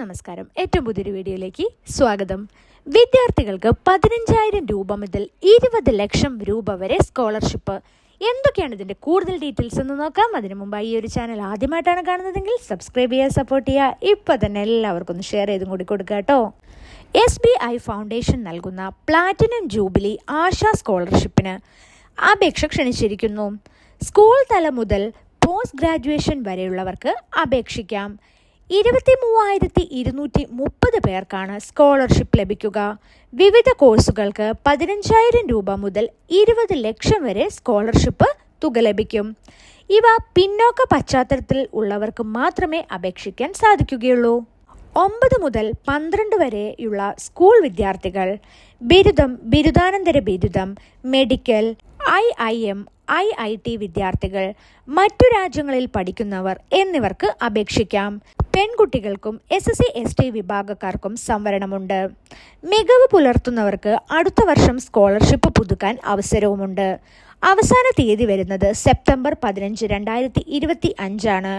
നമസ്കാരം. ഏറ്റവും പുതിയൊരു വീഡിയോയിലേക്ക് സ്വാഗതം. വിദ്യാർത്ഥികൾക്ക് പതിനഞ്ചായിരം രൂപ മുതൽ ഇരുപത് ലക്ഷം രൂപ വരെ സ്കോളർഷിപ്പ്. എന്തൊക്കെയാണ് ഇതിന്റെ കൂടുതൽ ഡീറ്റെയിൽസ് എന്ന് നോക്കാം. അതിനു മുമ്പ് ഈ ഒരു ചാനൽ ആദ്യമായിട്ടാണ് കാണുന്നതെങ്കിൽ സബ്സ്ക്രൈബ് ചെയ്യുക സപ്പോർട്ട് ചെയ്യുക. ഇപ്പൊ തന്നെ എല്ലാവർക്കും ഒന്ന് ഷെയർ ചെയ്തും കൂടി കൊടുക്കുക കേട്ടോ. എസ് ബി ഐ ഫൗണ്ടേഷൻ നൽകുന്ന പ്ലാറ്റിനം ജൂബിലി ആശാ സ്കോളർഷിപ്പിന് അപേക്ഷ ക്ഷണിച്ചിരിക്കുന്നു. സ്കൂൾ തലം മുതൽ പോസ്റ്റ് ഗ്രാജുവേഷൻ വരെയുള്ളവർക്ക് അപേക്ഷിക്കാം. ഇരുപത്തി മൂവായിരത്തി ഇരുന്നൂറ്റി മുപ്പത് പേർക്കാണ് സ്കോളർഷിപ്പ് ലഭിക്കുക. വിവിധ കോഴ്സുകൾക്ക് പതിനഞ്ചായിരം രൂപ മുതൽ ഇരുപത് ലക്ഷം വരെ സ്കോളർഷിപ്പ് തുക ലഭിക്കും. ഇവ പിന്നോക്ക പശ്ചാത്തലത്തിൽ ഉള്ളവർക്ക് മാത്രമേ അപേക്ഷിക്കാൻ സാധിക്കുകയുള്ളൂ. ഒമ്പത് മുതൽ പന്ത്രണ്ട് വരെയുള്ള സ്കൂൾ വിദ്യാർത്ഥികൾ ബിരുദം ബിരുദാനന്തര ബിരുദം medical I I M I I T വിദ്യാർത്ഥികൾ മറ്റു രാജ്യങ്ങളിൽ പഠിക്കുന്നവർ എന്നിവർക്ക് അപേക്ഷിക്കാം. പെൺകുട്ടികൾക്കും S S C S T വിഭാഗക്കാർക്കും സംവരണമുണ്ട്. മികവ് പുലർത്തുന്നവർക്ക് അടുത്ത വർഷം സ്കോളർഷിപ്പ് പുതുക്കാൻ അവസരവുമുണ്ട്. അവസാന തീയതി വരുന്നത് സെപ്റ്റംബർ പതിനഞ്ച് രണ്ടായിരത്തി ഇരുപത്തി അഞ്ചാണ്.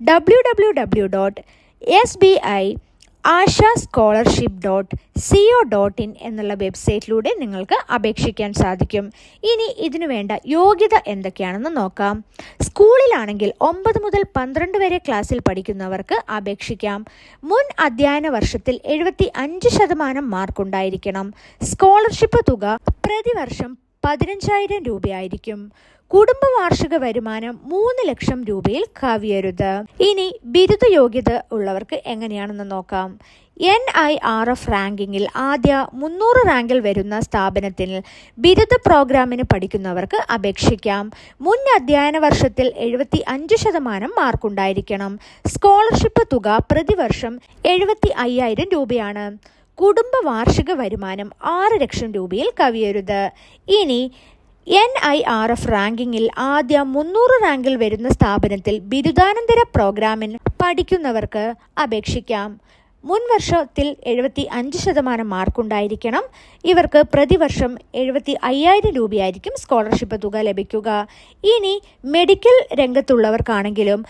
W W W dot S B I Asha scholarship dot C O dot in എന്നുള്ള വെബ്സൈറ്റിലൂടെ നിങ്ങൾക്ക് അപേക്ഷിക്കാൻ സാധിക്കും. ഇനി ഇതിനു വേണ്ട യോഗ്യത എന്തൊക്കെയാണെന്ന് നോക്കാം. സ്കൂളിലാണെങ്കിൽ ഒമ്പത് മുതൽ പന്ത്രണ്ട് വരെ ക്ലാസ്സിൽ പഠിക്കുന്നവർക്ക് അപേക്ഷിക്കാം. മുൻ അധ്യയന വർഷത്തിൽ എഴുപത്തി അഞ്ച് ശതമാനം മാർക്കുണ്ടായിരിക്കണം. സ്കോളർഷിപ്പ് തുക പ്രതിവർഷം പതിനഞ്ചായിരം രൂപയായിരിക്കും. കുടുംബ വാർഷിക വരുമാനം മൂന്ന് ലക്ഷം രൂപയിൽ കവിയരുത്. ഇനി ബിരുദ യോഗ്യത ഉള്ളവർക്ക് എങ്ങനെയാണെന്ന് നോക്കാം. എൻ ഐ ആർ എഫ് റാങ്കിങ്ങിൽ ആദ്യ മുന്നൂറ് റാങ്കിൽ വരുന്ന സ്ഥാപനത്തിൽ ബിരുദ പ്രോഗ്രാമിന് പഠിക്കുന്നവർക്ക് അപേക്ഷിക്കാം. മുൻ അധ്യയന വർഷത്തിൽ എഴുപത്തി അഞ്ച് ശതമാനം മാർക്കുണ്ടായിരിക്കണം. സ്കോളർഷിപ്പ് തുക പ്രതിവർഷം എഴുപത്തി അയ്യായിരം രൂപയാണ്. കുടുംബ വാർഷിക വരുമാനം ആറ് ലക്ഷം രൂപയിൽ കവിയരുത്. ഇനി എൻ ഐ ആർ എഫ് റാങ്കിങ്ങിൽ ആദ്യ മുന്നൂറ് റാങ്കിൽ വരുന്ന സ്ഥാപനത്തിൽ ബിരുദാനന്തര പ്രോഗ്രാമിൽ പഠിക്കുന്നവർക്ക് അപേക്ഷിക്കാം. മുൻ വർഷത്തിൽ എഴുപത്തി അഞ്ച് ശതമാനം മാർക്കുണ്ടായിരിക്കണം. ഇവർക്ക് പ്രതിവർഷം എഴുപത്തി അയ്യായിരം രൂപയായിരിക്കും സ്കോളർഷിപ്പ് തുക ലഭിക്കുക. ഇനി മെഡിക്കൽ രംഗത്തുള്ളവർക്കാണെങ്കിലും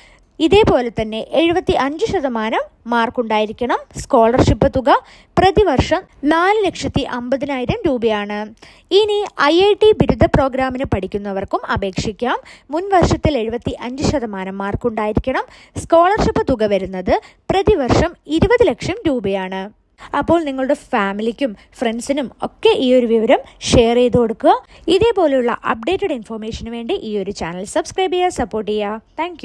ഇതേപോലെ തന്നെ എഴുപത്തി അഞ്ച് ശതമാനം മാർക്കുണ്ടായിരിക്കണം സ്കോളർഷിപ്പ് തുക പ്രതിവർഷം നാല് ലക്ഷത്തി അമ്പതിനായിരം രൂപയാണ്. ഇനി ഐ ഐ ടി ബിരുദ പ്രോഗ്രാമിന് പഠിക്കുന്നവർക്കും അപേക്ഷിക്കാം. മുൻവർഷത്തിൽ എഴുപത്തി അഞ്ച് ശതമാനം മാർക്കുണ്ടായിരിക്കണം. സ്കോളർഷിപ്പ് തുക വരുന്നത് പ്രതിവർഷം ഇരുപത് ലക്ഷം രൂപയാണ്. അപ്പോൾ നിങ്ങളുടെ ഫാമിലിക്കും ഫ്രണ്ട്സിനും ഒക്കെ ഈ ഒരു വിവരം ഷെയർ ചെയ്ത് കൊടുക്കുക. ഇതേപോലെയുള്ള അപ്ഡേറ്റഡ് ഇൻഫോർമേഷന് വേണ്ടി ഈ ഒരു ചാനൽ സബ്സ്ക്രൈബ് ചെയ്യുക സപ്പോർട്ട് ചെയ്യുക. താങ്ക്